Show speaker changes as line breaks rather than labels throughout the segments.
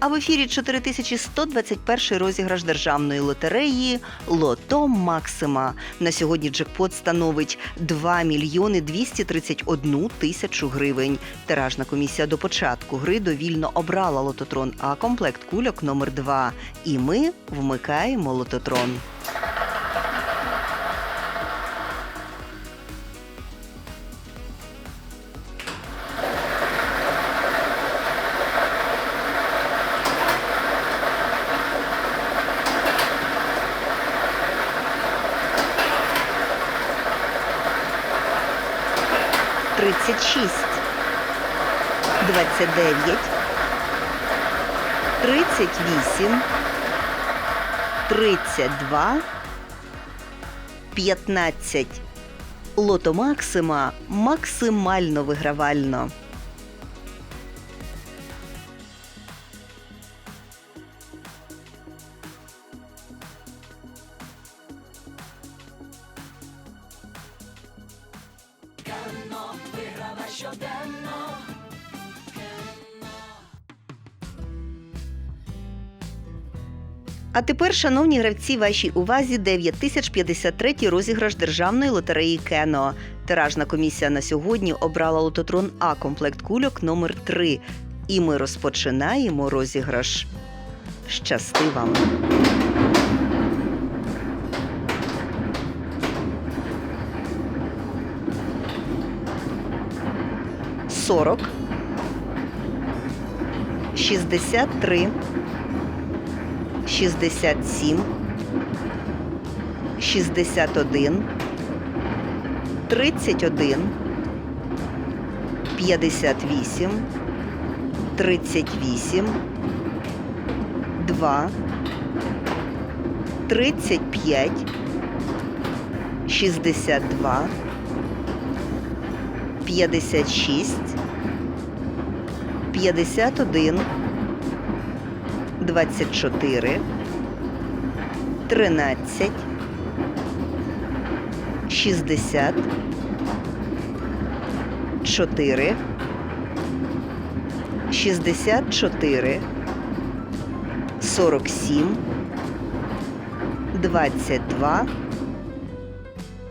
А в ефірі 4121 розіграш державної лотереї Лото Максима. На сьогодні джекпот становить 2 мільйони 231 тисячу гривень. Тиражна комісія до початку гри довільно обрала лототрон А комплект кульок номер 2 І ми вмикаємо лототрон. Тридцять шість, двадцять дев'ять, тридцять вісім, тридцять два, п'ятнадцять. Лото Максима максимально вигравально. А тепер, шановні гравці, вашій увазі 9053 розіграш державної лотереї Кено. Тиражна комісія на сьогодні обрала лототрон А комплект кульок номер 3 І ми розпочинаємо розіграш. Щасти вам! Сорок. Шістдесят три. 67, 61, 31, 58, 38, 2, 35, 62, 56, 51, 24, 13, 60, 4, 64, 47, 22,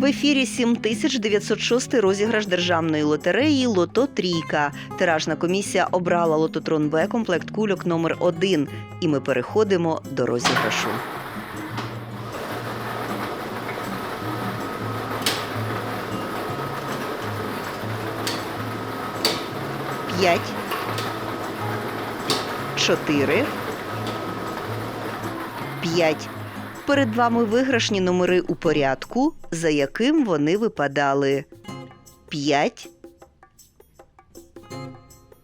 В ефірі 7906 розіграш державної лотереї Лото Трійка. Тиражна комісія обрала лототрон Б комплект кульок номер 1 І ми переходимо до розіграшу. П'ять. Чотири. П'ять. Перед вами виграшні номери у порядку, за яким вони випадали. 5,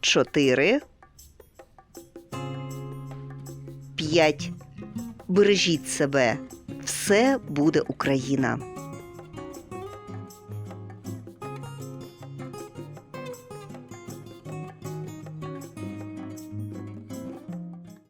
4, 5. Бережіть себе. Все буде Україна.